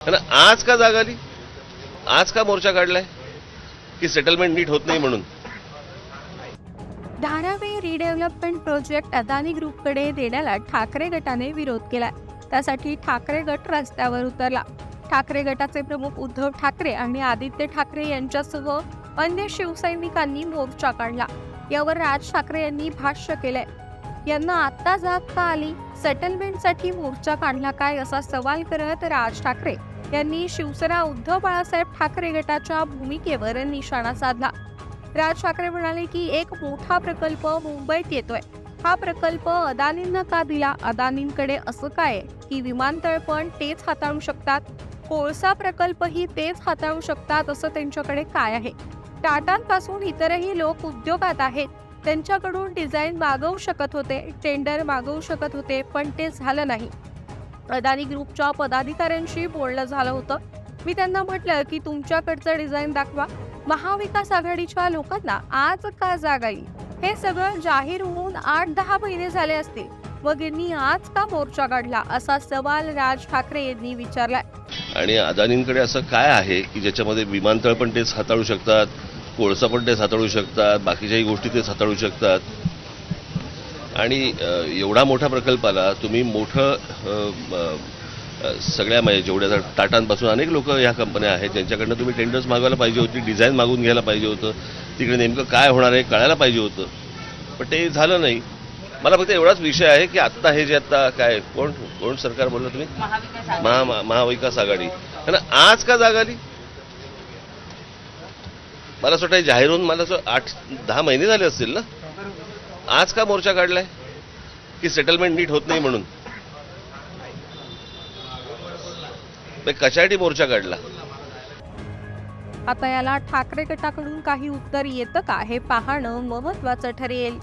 आज का जाग आली आज का मोर्चा काढलाय की सेटलमेंट नीट होत नाही म्हणून। धारावी रिडेव्हलपमेंट प्रोजेक्ट अदानी ग्रुपकडे देण्याला ठाकरे गटाने विरोध केला त्यासाठी ठाकरे गट रस्त्यावर उतरला. ठाकरे गटाचे प्रमुख उद्धव ठाकरे आणि आदित्य ठाकरे यांच्यासह अन्य शिवसैनिकांनी मोर्चा काढला. यावर राज ठाकरे यांनी भाष्य केलंय. यांना आत्ता जाग का आली? सेटलमेंटसाठी मोर्चा काढला काय असा सवाल करत राज ठाकरे यांनी शिवसेना उद्धव बाळासाहेब ठाकरे गटाच्या भूमिकेवर निशाणा साधला. राज ठाकरे म्हणाले की एक मोठा प्रकल्प मुंबईत येतोय. हा प्रकल्प अदानींना का दिला? अदानींकडे असं काय? आहे की विमानतळ पण तेच हाताळू शकतात? कोळसा प्रकल्पही तेच हाताळू शकतात असं त्यांच्याकडे काय आहे? टाटांपासून इतरही लोक उद्योगात आहेत. त्यांच्याकडून डिझाईन मागवू शकत होते टेंडर मागवू शकत होते पण ते झालं नाही. अदानी ग्रुपच्या पदाधिकाऱ्यांशी बोलणं झालं होतं. मी त्यांना म्हटलं की तुमच्याकडचं डिझाईन दाखवा. महाविकास आघाडीच्या लोकांना आज का जाग आली हे सगळं जाहीर होऊन आठ दहा महिने झाले असतील. मग यांनी आज का मोर्चा काढला? असा सवाल राज ठाकरे यांनी विचारलाय. आणि अदानींकडे असं काय आहे की ज्याच्यामध्ये विमानतळ पण तेच हाताळू शकतात? कोळसा पण तेच हाताळू शकतात बाकीच्याही गोष्टी तेच हाताळू शकतात. आणि एवढा मोठा प्रकल्पाला तुम्ही मोठं सगळ्या म्हणजे जेवढ्या टाटांपासून अनेक लोक ह्या कंपन्या आहेत ज्यांच्याकडनं तुम्ही टेंडर्स मागवायला पाहिजे होती डिझाईन मागून घ्यायला पाहिजे होतं. तिकडे नेमकं काय होणार आहे कळायला पाहिजे होतं. पण ते झालं नाही. मला फक्त एवढाच विषय आहे की आत्ता हे जे आता काय कोण कोण सरकार बोललं तुम्ही? महाविकास आघाडी. महा महा- महाविकास आघाडी. आणि आज का जाग आली? मला असं वाटतं जाहीर होऊन मला असं आठ दहा महिने झाले असतील ना? आज का मोर्चा काढलाय? की सेटलमेंट नीट होत नाही म्हणून? कशासाठी मोर्चा काढला? आता याला ठाकरे गटाकडून काही उत्तर येतं का? हे पाहणं महत्वाचं ठरेल.